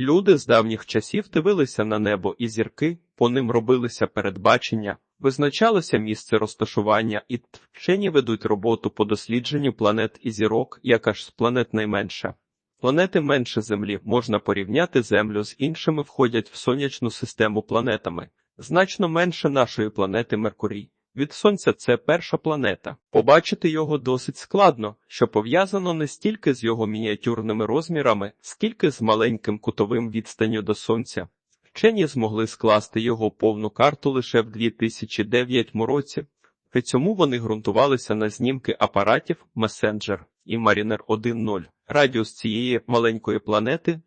Люди з давніх часів дивилися на небо і зірки, по ним робилися передбачення, визначалося місце розташування, і вчені ведуть роботу по дослідженню планет і зірок, яка ж з планет найменша. Планети менше Землі можна порівняти Землю з іншими входять в сонячну систему планетами. Значно менше нашої планети Меркурій. Від Сонця це перша планета. Побачити його досить складно, що пов'язано не стільки з його мініатюрними розмірами, скільки з маленьким кутовим відстанню до Сонця. Вчені змогли скласти його повну карту лише в 2009 році. При цьому вони ґрунтувалися на знімки апаратів Messenger і Mariner 1.0. Радіус цієї маленької планети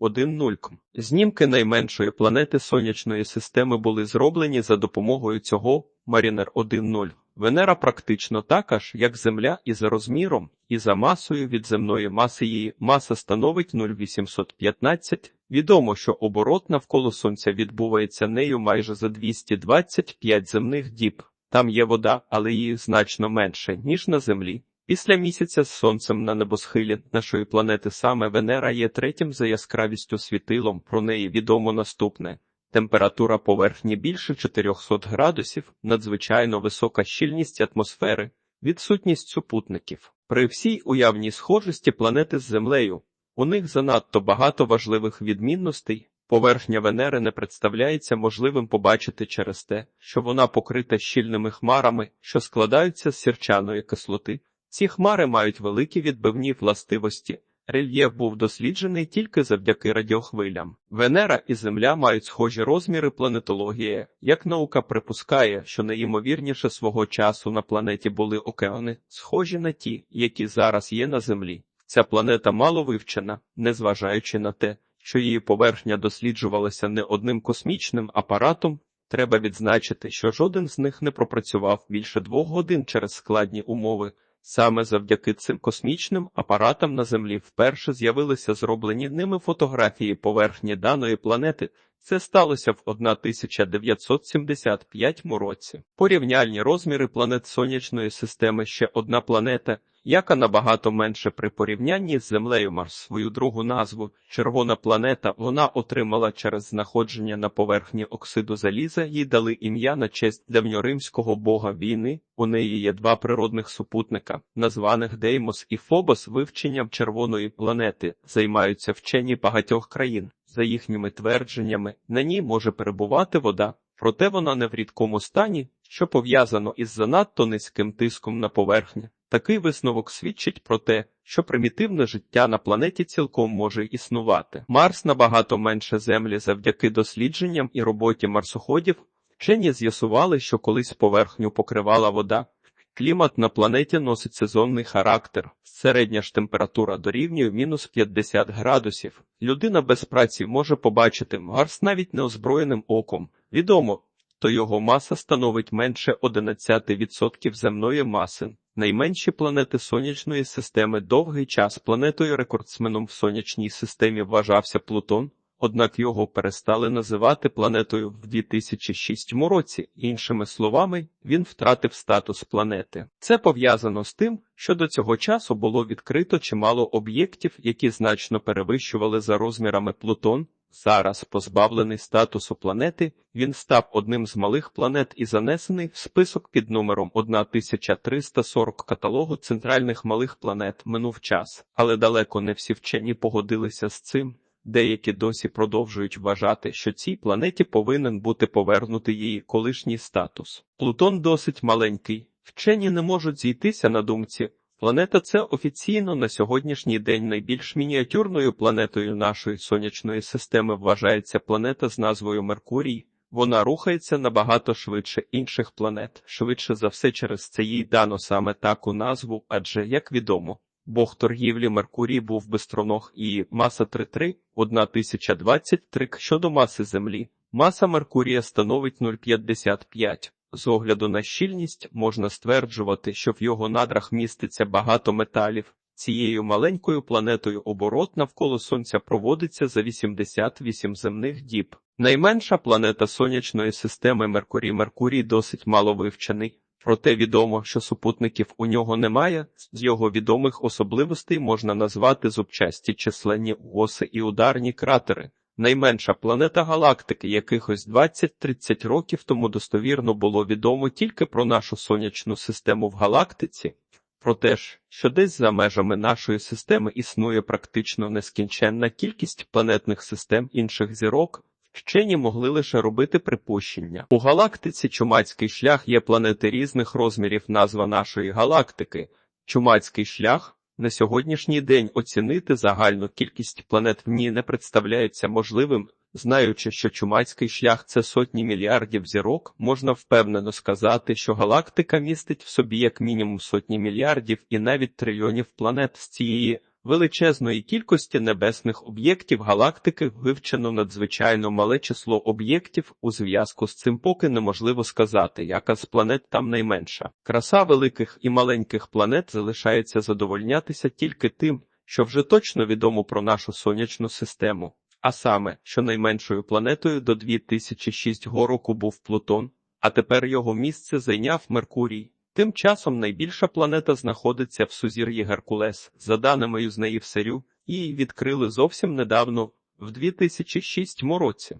2439,710 км. Знімки найменшої планети сонячної системи були зроблені за допомогою цього Mariner 1.0. Венера практично така ж, як Земля, і за розміром, і за масою від земної маси її маса становить 0,815. Відомо, що оборот навколо Сонця відбувається нею майже за 225 земних діб. Там є вода, але її значно менше, ніж на Землі. Після місяця з сонцем на небосхилі нашої планети саме Венера є третім за яскравістю світилом. Про неї відомо наступне. Температура поверхні більше 400 градусів, надзвичайно висока щільність атмосфери, відсутність супутників. При всій уявній схожості планети з Землею у них занадто багато важливих відмінностей. Поверхня Венери не представляється можливим побачити через те, що вона покрита щільними хмарами, що складаються з сірчаної кислоти. Ці хмари мають великі відбивні властивості. Рельєф був досліджений тільки завдяки радіохвилям. Венера і Земля мають схожі розміри планетології. Як наука припускає, що найімовірніше свого часу на планеті були океани, схожі на ті, які зараз є на Землі. Ця планета мало вивчена, незважаючи на те, що її поверхня досліджувалася не одним космічним апаратом. Треба відзначити, що жоден з них не пропрацював більше двох годин через складні умови. Саме завдяки цим космічним апаратам на Землі вперше з'явилися зроблені ними фотографії поверхні даної планети. Це сталося в 1975 році. Порівняльні розміри планет сонячної системи ще одна планета, яка набагато менше при порівнянні з Землею Марс. Свою другу назву червона планета вона отримала через знаходження на поверхні оксиду заліза. Їй дали ім'я на честь давньоримського бога війни. У неї є два природних супутника, названих Деймос і Фобос. Вивченням червоної планети займаються вчені багатьох країн. За їхніми твердженнями, на ній може перебувати вода, проте вона не в рідкому стані, що пов'язано із занадто низьким тиском на поверхні. Такий висновок свідчить про те, що примітивне життя на планеті цілком може існувати. Марс набагато менше Землі завдяки дослідженням і роботі марсоходів. Вчені з'ясували, що колись поверхню покривала вода. Клімат на планеті носить сезонний характер. Середня ж температура дорівнює мінус 50 градусів. Людина без праці може побачити Марс навіть неозброєним оком. Відомо, то його маса становить менше 11% земної маси. Найменші планети сонячної системи довгий час планетою рекордсменом в сонячній системі вважався Плутон, однак його перестали називати планетою в 2006 році. Іншими словами, він втратив статус планети. Це пов'язано з тим, що до цього часу було відкрито чимало об'єктів, які значно перевищували за розмірами Плутон. Зараз, позбавлений статусу планети, він став одним з малих планет і занесений в список під номером 1340 каталогу центральних малих планет минув час, але далеко не всі вчені погодилися з цим. Деякі досі продовжують вважати, що цій планеті повинен бути повернутий її колишній статус. Плутон досить маленький, вчені не можуть зійтися на думці. Планета це офіційно на сьогоднішній день найбільш мініатюрною планетою нашої сонячної системи вважається планета з назвою Меркурій. Вона рухається набагато швидше інших планет, швидше за все через це їй дано саме таку назву, адже, як відомо, Бог торгівлі Меркурій був бистроног і маса 3,3 – 1023 щодо маси Землі. Маса Меркурія становить 0,55. З огляду на щільність можна стверджувати, що в його надрах міститься багато металів. Цією маленькою планетою оборот навколо Сонця проводиться за 88 земних діб. Найменша планета сонячної системи Меркурій Меркурій досить мало вивчений. Проте відомо, що супутників у нього немає. З його відомих особливостей можна назвати зубчасті численні оси і ударні кратери. Найменша планета галактики якихось 20-30 років тому достовірно було відомо тільки про нашу сонячну систему в галактиці. Про те ж, що десь за межами нашої системи існує практично нескінченна кількість планетних систем інших зірок, вчені могли лише робити припущення. У галактиці Чумацький шлях є планети різних розмірів назва нашої галактики. Чумацький шлях на сьогоднішній день оцінити загальну кількість планет в ній не представляється можливим. Знаючи, що чумацький шлях це сотні мільярдів зірок, можна впевнено сказати, що галактика містить в собі як мінімум сотні мільярдів і навіть трильйонів планет з цієї величезної кількості небесних об'єктів галактики вивчено надзвичайно мале число об'єктів. У зв'язку з цим поки неможливо сказати, яка з планет там найменша. Краса великих і маленьких планет залишається задовольнятися тільки тим, що вже точно відомо про нашу сонячну систему. А саме, що найменшою планетою до 2006 року був Плутон, а тепер його місце зайняв Меркурій. Тим часом найбільша планета знаходиться в сузір'ї Геркулес, за даними з неї в Серю, її відкрили зовсім недавно, в 2006 році.